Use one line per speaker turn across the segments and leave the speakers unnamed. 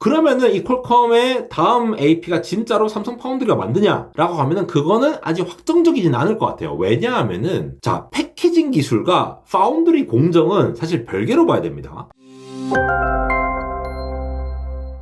그러면은 이 퀄컴의 다음 AP가 진짜로 삼성 파운드리가 만드냐라고 하면은 그거는 아직 확정적이진 않을 것 같아요. 왜냐하면은 자 패키징 기술과 파운드리 공정은 사실 별개로 봐야 됩니다.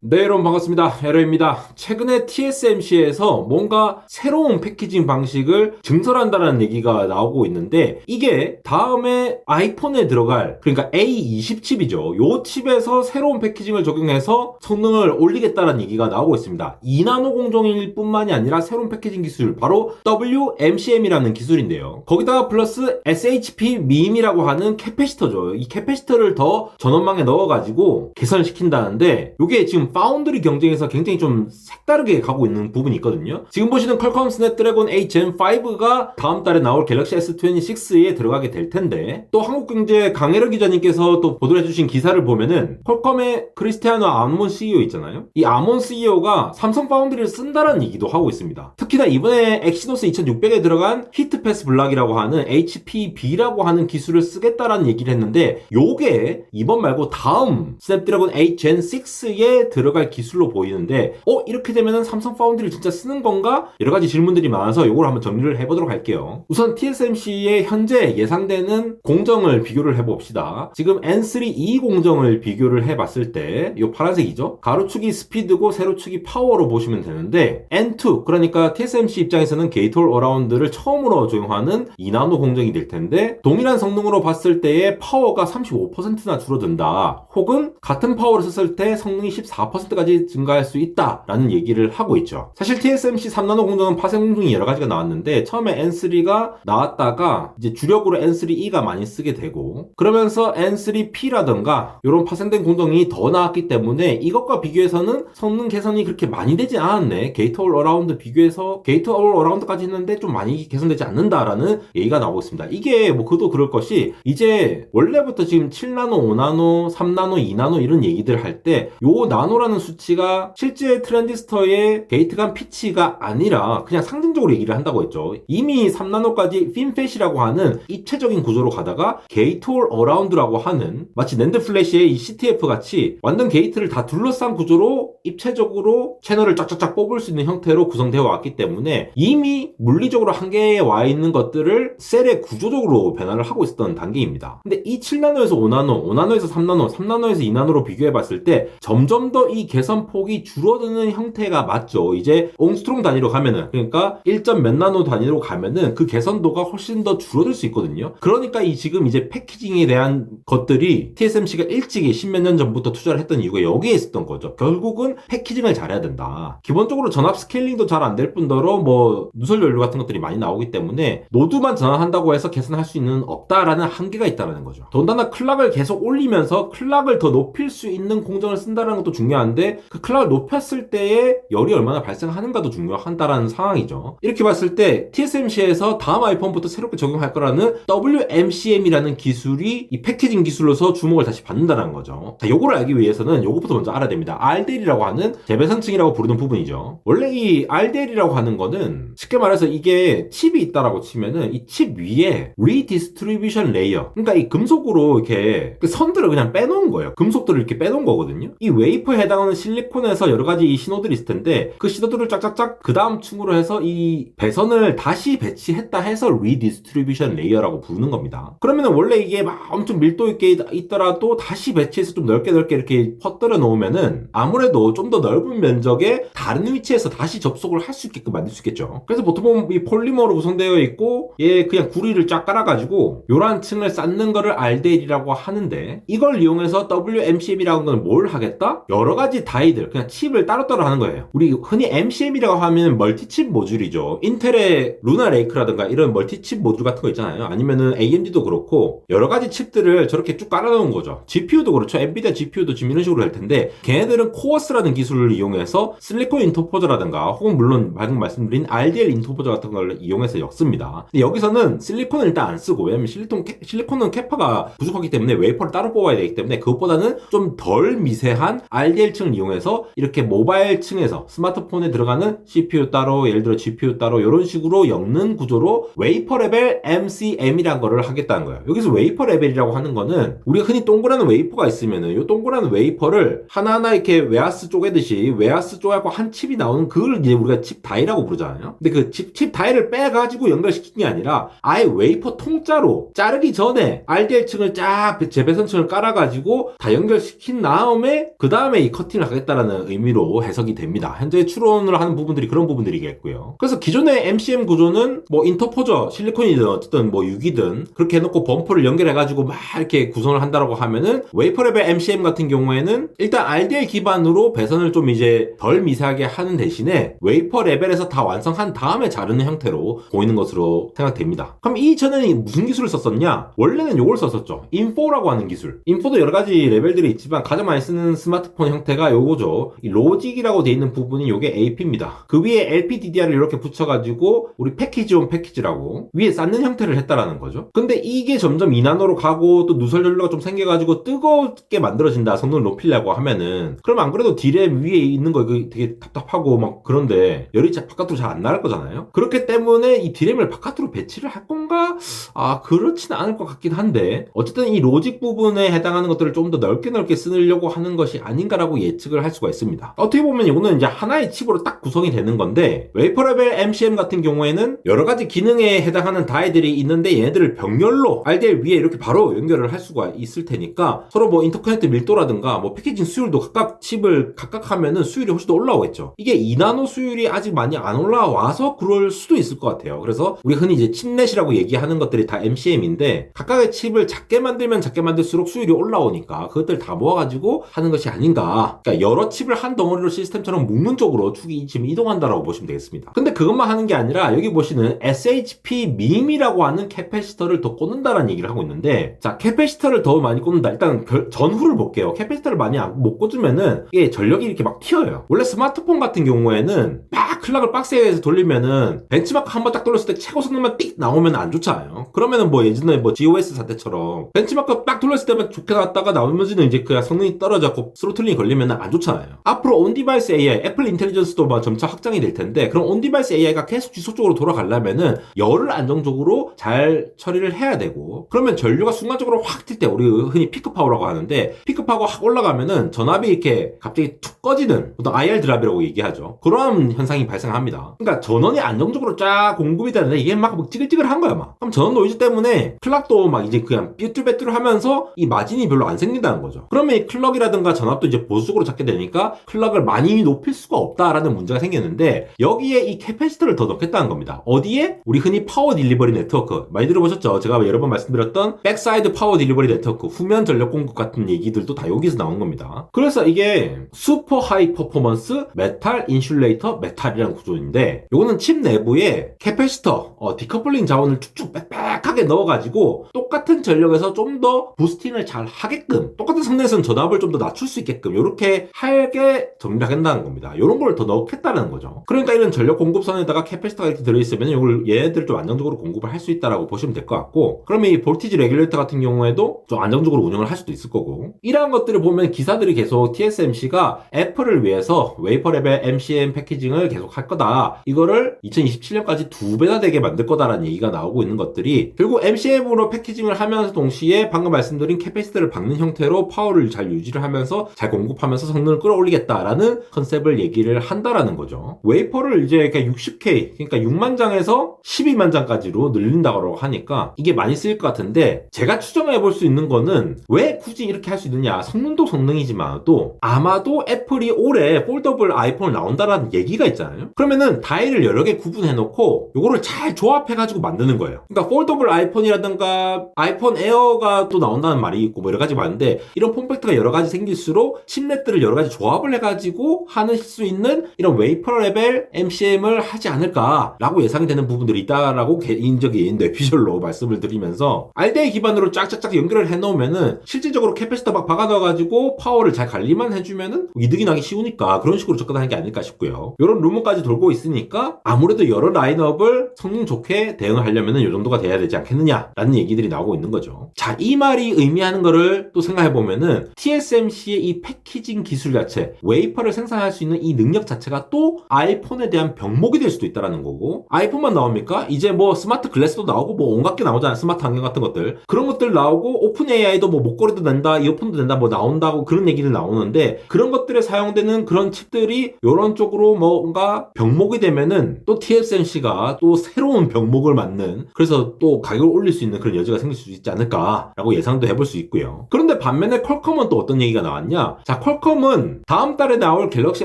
네, 여러분 반갑습니다. 에러입니다. 최근에 TSMC에서 뭔가 새로운 패키징 방식을 증설한다는 얘기가 나오고 있는데 이게 다음에 아이폰에 들어갈 그러니까 A20 칩이죠. 요 칩에서 새로운 패키징을 적용해서 성능을 올리겠다는 얘기가 나오고 있습니다. 2나노 공정일 뿐만이 아니라 새로운 패키징 기술 바로 WMCM이라는 기술인데요. 거기다가 플러스 SHP 밈이라고 하는 캐패시터죠. 이 캐패시터를 더 전원망에 넣어가지고 개선시킨다는데 이게 지금 파운드리 경쟁에서 굉장히 좀 색다르게 가고 있는 부분이 있거든요. 지금 보시는 퀄컴 스냅드래곤 8 Gen 5가 다음 달에 나올 갤럭시 S26에 들어가게 될 텐데 또 한국경제 강혜려 기자님께서 또 보도를 해주신 기사를 보면은 퀄컴의 크리스티아노 아몬 CEO 있잖아요. 이 아몬 CEO가 삼성 파운드리를 쓴다는 얘기도 하고 있습니다. 특히나 이번에 엑시노스 2600에 들어간 히트패스 블락이라고 하는 HPB라고 하는 기술을 쓰겠다라는 얘기를 했는데 요게 이번 말고 다음 스냅드래곤 8 Gen 6에 들어갈 기술로 보이는데 어 이렇게 되면은 삼성 파운드리를 진짜 쓰는 건가? 여러 가지 질문들이 많아서 요걸 한번 정리를 해보도록 할게요. 우선 TSMC의 현재 예상되는 공정을 비교를 해봅시다. 지금 N3E 공정을 비교를 해봤을 때 이 파란색이죠? 가로축이 스피드고 세로축이 파워로 보시면 되는데 N2 그러니까 TSMC 입장에서는 게이트 올 어라운드를 처음으로 적용하는 2나노 공정이 될 텐데 동일한 성능으로 봤을 때의 파워가 35%나 줄어든다. 혹은 같은 파워를 썼을 때 성능이 14% 까지 증가할 수 있다라는 얘기를 하고 있죠. 사실 TSMC 3나노 공정은 파생 공정이 여러 가지가 나왔는데 처음에 N3가 나왔다가 이제 주력으로 N3E가 많이 쓰게 되고 그러면서 N3P라던가 이런 파생된 공정이 더 나왔기 때문에 이것과 비교해서는 성능 개선이 그렇게 많이 되지 않았네. 게이트 올 어라운드 비교해서 게이트 올 어라운드까지 했는데 좀 많이 개선되지 않는다라는 얘기가 나오고 있습니다. 이게 뭐 그도 그럴 것이 이제 원래부터 지금 7나노, 5나노, 3나노, 2나노 이런 얘기들 할 때 요 나노 라는 수치가 실제 트랜지스터의 게이트 간 피치가 아니라 그냥 상징적으로 얘기를 한다고 했죠. 이미 3나노까지 핀팻이라고 하는 입체적인 구조로 가다가 게이트 올 어라운드라고 하는 마치 낸드 플래시의 이 CTF 같이 완전 게이트를 다 둘러싼 구조로 입체적으로 채널을 쫙쫙쫙 뽑을 수 있는 형태로 구성되어 왔기 때문에 이미 물리적으로 한계에 와 있는 것들을 셀의 구조적으로 변화를 하고 있었던 단계입니다. 근데 이 7나노에서 5나노, 5나노에서 3나노, 3나노에서 2나노로 비교해 봤을 때 점점 더이 개선폭이 줄어드는 형태가 맞죠. 이제 옹스트롱 단위로 가면은 그러니까 1. 몇 나노 단위로 가면은 그 개선도가 훨씬 더 줄어들 수 있거든요. 그러니까 이 지금 이제 패키징에 대한 것들이 TSMC가 일찍이 십몇 년 전부터 투자를 했던 이유가 여기에 있었던 거죠. 결국은 패키징을 잘해야 된다. 기본적으로 전압 스케일링도 잘 안 될 뿐더러 뭐 누설 연료 같은 것들이 많이 나오기 때문에 노드만 전환한다고 해서 개선할 수 있는 없다라는 한계가 있다는 거죠. 더군다나 클락을 계속 올리면서 클락을 더 높일 수 있는 공정을 쓴다는 것도 중요한 데 그 클락을 높였을 때의 열이 얼마나 발생하는가도 중요하다라는 상황이죠. 이렇게 봤을 때 TSMC에서 다음 아이폰부터 새롭게 적용할 거라는 WMCM이라는 기술이 이 패키징 기술로서 주목을 다시 받는다는 거죠. 자, 요거를 알기 위해서는 요것부터 먼저 알아야 됩니다. RDL이라고 하는 재배선층이라고 부르는 부분이죠. 원래 이 RDL이라고 하는 거는 쉽게 말해서 이게 칩이 있다라고 치면은 이 칩 위에 Redistribution Layer 그러니까 이 금속으로 이렇게 그 선들을 그냥 빼놓은 거예요. 금속들을 이렇게 빼놓은 거거든요. 이 웨이퍼에 해당하는 실리콘에서 여러 가지 이 신호들이 있을 텐데 그 신호들을 쫙쫙쫙 그 다음 층으로 해서 이 배선을 다시 배치했다 해서 Redistribution Layer라고 부르는 겁니다. 그러면은 원래 이게 막 엄청 밀도 있게 있더라도 다시 배치해서 좀 넓게 넓게 이렇게 퍼뜨려 놓으면은 아무래도 좀 더 넓은 면적에 다른 위치에서 다시 접속을 할 수 있게끔 만들 수 있겠죠. 그래서 보통 보면 이 폴리머로 구성되어 있고 얘 그냥 구리를 쫙 깔아가지고 요런 층을 쌓는 거를 RDL이라고 하는데 이걸 이용해서 WMCM이라는 건 뭘 하겠다? 여러 가지 다이들 그냥 칩을 따로따로 하는 거예요. 우리 흔히 MCM이라고 하면 멀티칩 모듈이죠. 인텔의 루나 레이크라든가 이런 멀티칩 모듈 같은 거 있잖아요. 아니면은 AMD도 그렇고 여러 가지 칩들을 저렇게 쭉 깔아놓은 거죠. GPU도 그렇죠. 엔비디아 GPU도 지금 이런 식으로 할 텐데 걔네들은 코어스라는 기술을 이용해서 실리콘 인터포저라든가 혹은 물론 방금 말씀드린 RDL 인터포저 같은 걸 이용해서 엮습니다. 근데 여기서는 실리콘을 일단 안 쓰고 왜냐면 실리콘 캐, 실리콘은 캐파가 부족하기 때문에 웨이퍼를 따로 뽑아야 되기 때문에 그것보다는 좀 덜 미세한 RDL RDL층을 이용해서 이렇게 모바일 층에서 스마트폰에 들어가는 CPU 따로 예를 들어 GPU 따로 이런 식으로 엮는 구조로 웨이퍼 레벨 MCM이란 거를 하겠다는 거예요. 여기서 웨이퍼 레벨이라고 하는 거는 우리가 흔히 동그란 웨이퍼가 있으면은 이 동그란 웨이퍼를 하나하나 이렇게 웨하스 쪼개듯이 웨하스 쪼개고 한 칩이 나오는 그걸 이제 우리가 칩 다이라고 부르잖아요. 근데 그 칩, 칩 다이를 빼가지고 연결시킨 게 아니라 아예 웨이퍼 통짜로 자르기 전에 RDL층을 쫙 재배선층을 깔아가지고 다 연결시킨 다음에 그 다음에 이 커팅을 하겠다라는 의미로 해석이 됩니다. 현재 추론을 하는 부분들이 그런 부분들이겠고요. 그래서 기존의 MCM 구조는 뭐 인터포저, 실리콘이든 어쨌든 뭐 6이든 그렇게 해놓고 범퍼를 연결해가지고 막 이렇게 구성을 한다라고 하면은 웨이퍼 레벨 MCM 같은 경우에는 일단 RDL 기반으로 배선을 좀 이제 덜 미세하게 하는 대신에 웨이퍼 레벨에서 다 완성한 다음에 자르는 형태로 보이는 것으로 생각됩니다. 그럼 이 전에는 무슨 기술을 썼었냐? 원래는 이걸 썼었죠. 인포라고 하는 기술. 인포도 여러 가지 레벨들이 있지만 가장 많이 쓰는 스마트폰 형 태가 요거죠. 이 로직이라고 되어 있는 부분이 요게 AP입니다. 그 위에 LPDDR을 이렇게 붙여가지고 우리 패키지 온 패키지라고 위에 쌓는 형태를 했다라는 거죠. 근데 이게 점점 2나노로 가고 또 누설 전류가 좀 생겨가지고 뜨겁게 만들어진다. 성능을 높이려고 하면은 그럼 안 그래도 디램 위에 있는 거 되게 답답하고 막 그런데 열이 자- 바깥으로 잘 안 나갈 거잖아요. 그렇기 때문에 이 디램을 바깥으로 배치를 할 건가? 아 그렇지는 않을 것 같긴 한데 어쨌든 이 로직 부분에 해당하는 것들을 좀 더 넓게 넓게 쓰려고 하는 것이 아닌가라고 예측을 할 수가 있습니다. 어떻게 보면 이거는 이제 하나의 칩으로 딱 구성이 되는 건데 웨이퍼 레벨 MCM 같은 경우에는 여러 가지 기능에 해당하는 다이들이 있는데 얘네들을 병렬로 RDL 위에 이렇게 바로 연결을 할 수가 있을 테니까 서로 뭐 인터커넥트 밀도라든가 뭐 패키징 수율도 각각 칩을 각각 하면은 수율이 훨씬 더 올라오겠죠. 이게 2나노 수율이 아직 많이 안 올라와서 그럴 수도 있을 것 같아요. 그래서 우리 흔히 이제 칩넷이라고 얘기하는 것들이 다 MCM인데 각각의 칩을 작게 만들면 작게 만들수록 수율이 올라오니까 그것들 다 모아가지고 하는 것이 아닌가. 그러니까 여러 칩을 한 덩어리로 시스템처럼 묶는 쪽으로 축이 지금 이동한다라고 보시면 되겠습니다. 근데 그것만 하는 게 아니라 여기 보시는 SHP 밈이라고 하는 캐패시터를 더 꽂는다라는 얘기를 하고 있는데 자 캐패시터를 더 많이 꽂는다. 일단 별- 전후를 볼게요. 캐패시터를 많이 안- 못 꽂으면은 이게 전력이 이렇게 막 튀어요. 원래 스마트폰 같은 경우에는 막 클락을 박스에서 돌리면은 벤치마크 한 번 딱 돌렸을 때 최고 성능만 띡 나오면 안 좋잖아요. 그러면은 뭐 예전에 뭐 GOS 사태처럼 벤치마크 딱 돌렸을 때만 좋게 나왔다가 나오면은 이제 그냥 성능이 떨어져고 스로틀링이 걸리 면 안 좋잖아요. 앞으로 온디바이스 AI, 애플 인텔리전스도 막 점차 확장이 될 텐데 그럼 온디바이스 AI가 계속 지속적으로 돌아가려면은 열을 안정적으로 잘 처리를 해야 되고 그러면 전류가 순간적으로 확 튈 때 우리 흔히 피크 파워라고 하는데 피크 파워가 확 올라가면은 전압이 이렇게 갑자기 툭 꺼지는 보통 IR 드랍이라고 얘기하죠. 그런 현상이 발생합니다. 그러니까 전원이 안정적으로 쫙 공급이 되는데 이게 막, 막 찌글찌글한 거야 막. 그럼 전원 노이즈 때문에 클락도 막 이제 그냥 삐뚤빼뚤 하면서 이 마진이 별로 안 생긴다는 거죠. 그러면 이 클럭이라든가 전압도 이제 보 수적으로 잡게 되니까 클락을 많이 높일 수가 없다라는 문제가 생겼는데 여기에 이 캐패시터를 더 넣겠다는 겁니다. 어디에? 우리 흔히 파워 딜리버리 네트워크 많이 들어보셨죠? 제가 여러 번 말씀드렸던 백사이드 파워 딜리버리 네트워크 후면 전력 공급 같은 얘기들도 다 여기서 나온 겁니다. 그래서 이게 슈퍼 하이 퍼포먼스 메탈 인슐레이터 메탈이라는 구조인데 이거는 칩 내부에 캐패시터 어, 디커플링 자원을 쭉쭉 빽빽하게 넣어가지고 똑같은 전력에서 좀 더 부스팅을 잘 하게끔 똑같은 성능에서는 전압을 좀 더 낮출 수 있게끔 이렇게 하게 정리하겠다는 겁니다. 이런 걸 더 넣겠다는 거죠. 그러니까 이런 전력 공급선에다가 캐패시터가 이렇게 들어있으면 이걸 얘네들 좀 안정적으로 공급을 할 수 있다라고 보시면 될 것 같고 그러면 이 볼티지 레귤레이터 같은 경우에도 좀 안정적으로 운영을 할 수도 있을 거고 이러한 것들을 보면 기사들이 계속 TSMC가 애플을 위해서 웨이퍼 레벨 MCM 패키징을 계속 할 거다. 이거를 2027년까지 두 배나 되게 만들 거다라는 얘기가 나오고 있는 것들이 결국 MCM으로 패키징을 하면서 동시에 방금 말씀드린 캐패시터를 박는 형태로 파워를 잘 유지를 하면서 잘 공급 하면서 성능을 끌어올리겠다라는 컨셉을 얘기를 한다라는 거죠. 웨이퍼를 이제 그러니까 60K 그러니까 6만 장에서 12만 장까지로 늘린다고 하니까 이게 많이 쓰일 것 같은데 제가 추정해 볼 수 있는 거는 왜 굳이 이렇게 할 수 있느냐 성능도 성능이지만 또 아마도 애플이 올해 폴더블 아이폰을 나온다라는 얘기가 있잖아요. 그러면은 다이를 여러 개 구분해 놓고 요거를 잘 조합해 가지고 만드는 거예요. 그러니까 폴더블 아이폰이라든가 아이폰 에어가 또 나온다는 말이 있고 뭐 여러 가지 많은데 이런 폼팩트가 여러 가지 생길수록 칩넷들을 여러 가지 조합을 해 가지고 하는 수 있는 이런 웨이퍼 레벨 MCM을 하지 않을까라고 예상이 되는 부분들이 있다라고 개인적인 뇌피셜로 말씀을 드리면서 RDA 기반으로 쫙쫙쫙 연결을 해 놓으면은 실질적으로 캐패시터 막 박아 넣어 가지고 파워를 잘 관리만 해주면은 이득이 나기 쉬우니까 그런 식으로 접근하는 게 아닐까 싶고요. 이런 루머까지 돌고 있으니까 아무래도 여러 라인업을 성능 좋게 대응을 하려면은 이 정도가 돼야 되지 않겠느냐라는 얘기들이 나오고 있는 거죠. 자, 이 말이 의미하는 거를 또 생각해 보면은 TSMC의 이 패키지 패키징 기술 자체, 웨이퍼를 생산할 수 있는 이 능력 자체가 또 아이폰에 대한 병목이 될 수도 있다라는 거고 아이폰만 나옵니까? 이제 뭐 스마트 글래스도 나오고 뭐 온갖 게 나오잖아요. 스마트 안경 같은 것들. 그런 것들 나오고 오픈 AI도 뭐 목걸이도 된다, 이어폰도 된다, 뭐 나온다고 그런 얘기를 나오는데 그런 것들에 사용되는 그런 칩들이 이런 쪽으로 뭔가 병목이 되면은 또 TSMC가 또 새로운 병목을 맞는 그래서 또 가격을 올릴 수 있는 그런 여지가 생길 수 있지 않을까라고 예상도 해볼 수 있고요. 그런데 반면에 퀄컴은 또 어떤 얘기가 나왔냐? 자, 퀄컴은 다음 달에 나올 갤럭시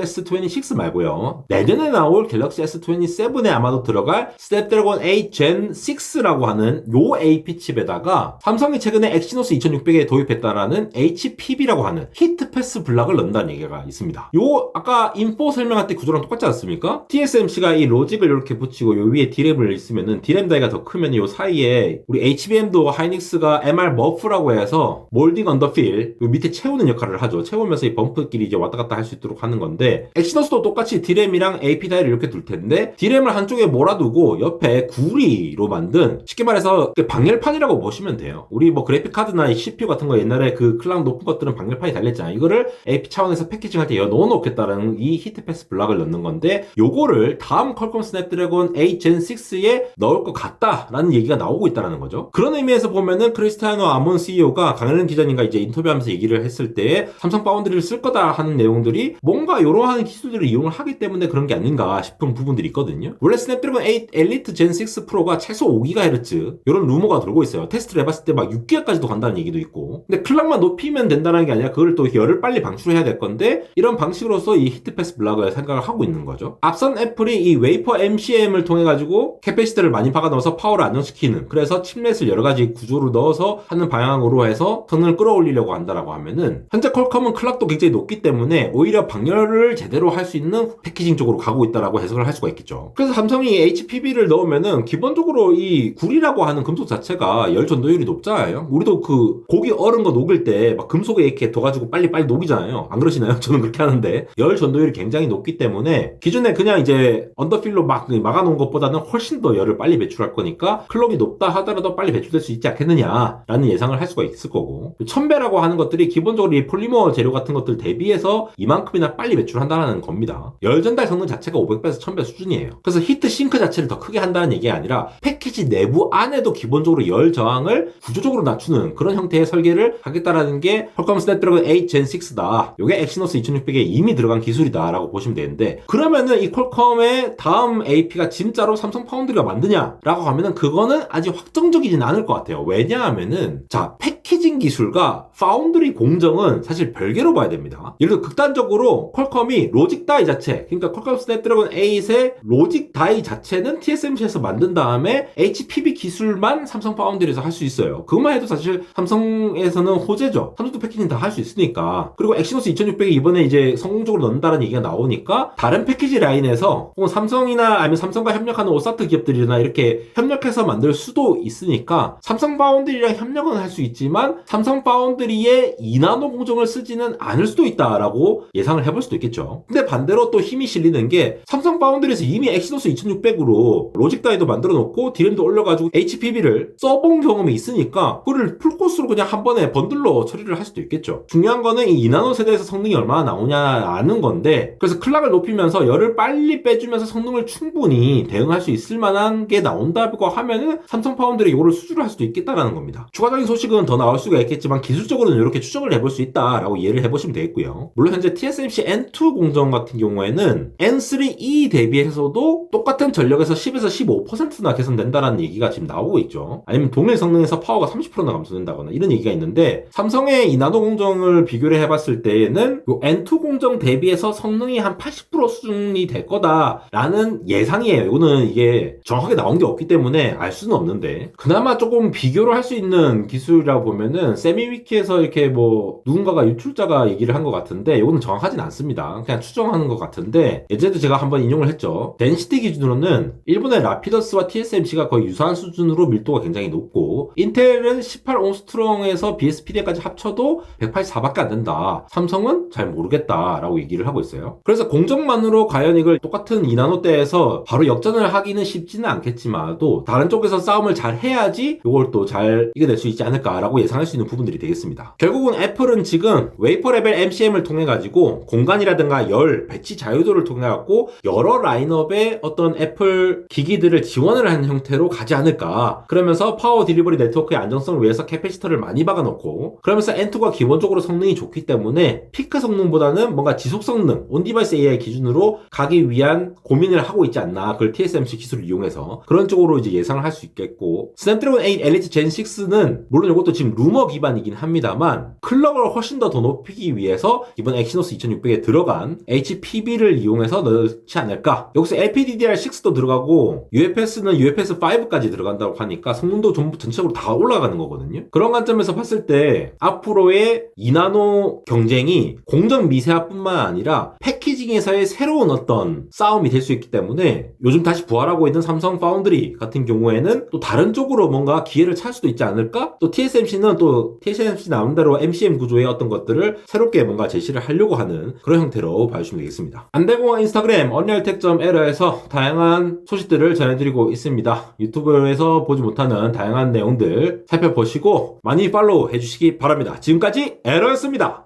S26 말고요. 내년에 나올 갤럭시 S27에 아마도 들어갈 스냅드래곤 8 Gen 6라고 하는 요 AP 칩에다가 삼성이 최근에 엑시노스 2600에 도입했다라는 HPB라고 하는 히트 패스 블락을 넣는다는 얘기가 있습니다. 요 아까 인포 설명할 때 구조랑 똑같지 않습니까? TSMC가 이 로직을 이렇게 붙이고 요 위에 디램을 있으면은 디램 다이가 더 크면 요 사이에 우리 HBM도 하이닉스가 MR 머프라고 해서 몰딩 언더 필, 요 밑에 채우는 역할을 하죠. 채우면서 이 범프끼리 이제 왔다 갔다 할 수 있도록 하는 건데 엑시노스도 똑같이 디램이랑 AP 다이를 이렇게 둘 텐데 디램을 한쪽에 몰아두고 옆에 구리로 만든 쉽게 말해서 그 방열판이라고 보시면 돼요. 우리 뭐 그래픽 카드나 이 CPU 같은 거 옛날에 그 클락 높은 것들은 방열판이 달렸잖아요. 이거를 AP 차원에서 패키징 할 때 넣어 놓겠다라는 이 히트 패스 블락을 넣는 건데 요거를 다음 퀄컴 스냅드래곤 8 Gen 6에 넣을 것 같다라는 얘기가 나오고 있다는 거죠. 그런 의미에서 보면은 크리스티아노 아몬 CEO가 강현은 기자님과 이제 인터뷰하면서 얘기를 했을 때 삼성 파운드리 를쓸 거다 하는 내용들이 뭔가 이러한 기술들을 이용을 하기 때문에 그런 게 아닌가 싶은 부분들이 있거든요. 원래 스냅드래곤 8 엘리트 젠 6 프로가 최소 5GHz 이런 루머가 돌고 있어요. 테스트를 해봤을 때 막 6GHz까지도 간다는 얘기도 있고. 근데 클락만 높이면 된다는 게 아니라 그걸 또 열을 빨리 방출해야 될 건데 이런 방식으로서 이 히트패스 블락을 생각을 하고 있는 거죠. 앞선 애플이 이 웨이퍼 MCM을 통해 가지고 캐패시터를 많이 박아 넣어서 파워를 안정시키는 그래서 칩렛을 여러 가지 구조를 넣어서 하는 방향으로 해서 성능을 끌어올리려고 한다라고 하면은 현재 퀄컴은 클락도 굉장히 높기 때문에 오히려 방열을 제대로 할 수 있는 패키징 쪽으로 가고 있다라고 해석을 할 수가 있겠죠. 그래서 삼성이 HPB를 넣으면은 기본적으로 이 구리라고 하는 금속 자체가 열 전도율이 높잖아요. 우리도 그 고기 얼은 거 녹일 때 막 금속에 이렇게 둬가지고 빨리빨리 녹이잖아요. 안 그러시나요? 저는 그렇게 하는데 열 전도율이 굉장히 높기 때문에 기존에 그냥 이제 언더필로 막 막아놓은 것보다는 훨씬 더 열을 빨리 배출할 거니까 클럭이 높다 하더라도 빨리 배출될 수 있지 않겠느냐라는 예상을 할 수가 있을 거고 천배라고 하는 것들이 기본적으로 이 폴리머 재료 같은 것들 대비해서 이만큼이나 빨리 배출한다는 겁니다. 열 전달 성능 자체가 500배에서 1000배 수준이에요. 그래서 히트 싱크 자체를 더 크게 한다는 얘기가 아니라 패키지 내부 안에도 기본적으로 열 저항을 구조적으로 낮추는 그런 형태의 설계를 하겠다라는 게 퀄컴 스냅드래곤 8 Gen 6다. 이게 엑시노스 2600에 이미 들어간 기술이다라고 보시면 되는데 그러면은 이 퀄컴의 다음 AP가 진짜로 삼성 파운드리가 만드냐라고 하면은 그거는 아직 확정적이진 않을 것 같아요. 왜냐하면은 자 패키징 기술과 파운드리 공정은 사실 별개로 봐야 됩니다. 예를 들어 극단적으로 퀄컴이 로직 다이 자체, 그러니까 퀄컴 스냅드래곤 8의 로직 다이 자체는 TSMC에서 만든 다음에 HPB 기술만 삼성 파운드리에서 할 수 있어요. 그것만 해도 사실 삼성에서는 호재죠. 삼성도 패키징 다할 수 있으니까. 그리고 엑시노스 2600이 이번에 이제 성공적으로 넣는다는 얘기가 나오니까 다른 패키지 라인에서 혹은 삼성이나 아니면 삼성과 협력하는 오사트 기업들이나 이렇게 협력해서 만들 수도 있으니까 삼성 파운드리랑 협력은 할 수 있지만 삼성 파운드리의 2나노 공정을 쓰지는 않을 수도 있다라고 예상을 해볼 수도 있겠죠. 근데 반대로 또 힘이 실리는 게 삼성 파운드리에서 이미 엑시노스 2600으로 로직 다이도 만들어 놓고 디램도 올려가지고 HPB를 써본 경험이 있으니까 그걸 풀코스로 그냥 한 번에 번들로 처리를 할 수도 있겠죠. 중요한 거는 이 2나노 세대에서 성능이 얼마나 나오냐 아는 건데 그래서 클락을 높이면서 열을 빨리 빼주면서 성능을 충분히 대응할 수 있을 만한 게 나온다고 하면은 삼성 파운드리 이거를 수주를 할 수도 있겠다라는 겁니다. 추가적인 소식은 더 나올 수가 있겠지만 기술적으로는 이렇게 추정을 해볼 수 있다라고 이해를 해보 시면 되겠고요. 물론 현재 TSMC N2 공정 같은 경우에는 N3E 대비해서도 똑같은 전력에서 10에서 15%나 개선된다라는 얘기가 지금 나오고 있죠. 아니면 동일 성능에서 파워가 30%나 감소된다거나 이런 얘기가 있는데 삼성의 이 나노 공정을 비교를 해봤을 때에는 요 N2 공정 대비해서 성능이 한 80% 수준이 될 거다라는 예상이에요. 이거는 이게 정확하게 나온 게 없기 때문에 알 수는 없는데 그나마 조금 비교를 할 수 있는 기술이라고 보면은 세미위키에서 이렇게 뭐 누군가가 유출자가 얘기를 한 것 같은데 이거는 정확하진 않습니다. 그냥 추정하는 것 같은데 예전에도 제가 한번 인용을 했죠. 덴시티 기준으로는 일본의 라피더스와 TSMC가 거의 유사한 수준으로 밀도가 굉장히 높고 인텔은 18옹스트롱에서 BSPD까지 합쳐도 184밖에 안 된다. 삼성은 잘 모르겠다라고 얘기를 하고 있어요. 그래서 공정만으로 과연 이걸 똑같은 2나노대에서 바로 역전을 하기는 쉽지는 않겠지만도 다른 쪽에서 싸움을 잘 해야지 이걸 또 잘 이겨낼 수 있지 않을까라고 예상할 수 있는 부분들이 되겠습니다. 결국은 애플은 지금 웨이퍼 레벨 MCM을 통해 가지고 공간이라든가 열, 배치 자유도를 통해 갖고 여러 라인업의 어떤 애플 기기들을 지원을 하는 형태로 가지 않을까. 그러면서 파워 딜리버리 네트워크의 안정성을 위해서 캐패시터를 많이 박아놓고 그러면서 N2가 기본적으로 성능이 좋기 때문에 피크 성능보다는 뭔가 지속 성능, 온디바이스 AI 기준으로 가기 위한 고민을 하고 있지 않나. 그걸 TSMC 기술을 이용해서 그런 쪽으로 이제 예상을 할 수 있겠고 스냅드래곤 8 엘리트 젠 6는 물론 이것도 지금 루머 기반이긴 합니다만 클럭을 훨씬 더 더 높이기 위해서 이번 엑시노스 2600에 들어간 HPB를 이용해서 넣지 않을까. 여기서 LPDDR6도 들어가고 UFS는 UFS 5까지 들어간다고 하니까 성능도 전부 전체적으로 다 올라가는 거거든요. 그런 관점에서 봤을 때 앞으로의 2나노 경쟁이 공정 미세화뿐만 아니라 패키징에서의 새로운 어떤 싸움이 될 수 있기 때문에 요즘 다시 부활하고 있는 삼성 파운드리 같은 경우에는 또 다른 쪽으로 뭔가 기회를 찾을 수도 있지 않을까? 또 TSMC는 또 TSMC 나름대로 MCM 구조의 어떤 것들을 새롭게 뭔가 제시를 하려고 하는 그런 형태로 봐주시면 되겠습니다. 안대공학 인스타그램 언리얼텍.에러에서 다양한 소식들을 전해드리고 있습니다. 유튜브에서 보지 못하는 다양한 내용들 살펴보시고 많이 팔로우 해주시기 바랍니다. 지금까지 에러였습니다.